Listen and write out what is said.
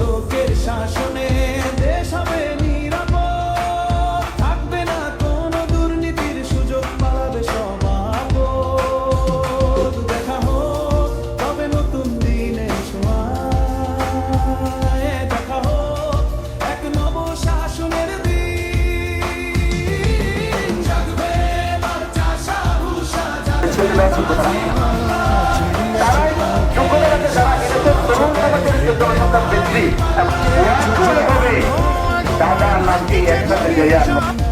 লোকের শাসনে দেশ হবে নিরাপদ। থাকবে না কোনো দুর্নীতির সুযোগ পাবে সমাপদ দেখা হোক তবে নতুন দিনে সময়। দেখা হোক এক নব শাসনের দিন জাগবে বাচ্চা সাহু সাজা তারাই সকলের কাছে যারা এনেছে তরুণ সমাজের জন্য জনসংখ্যা বৃদ্ধি এবং একইভাবে দাদা নাতি একসাথে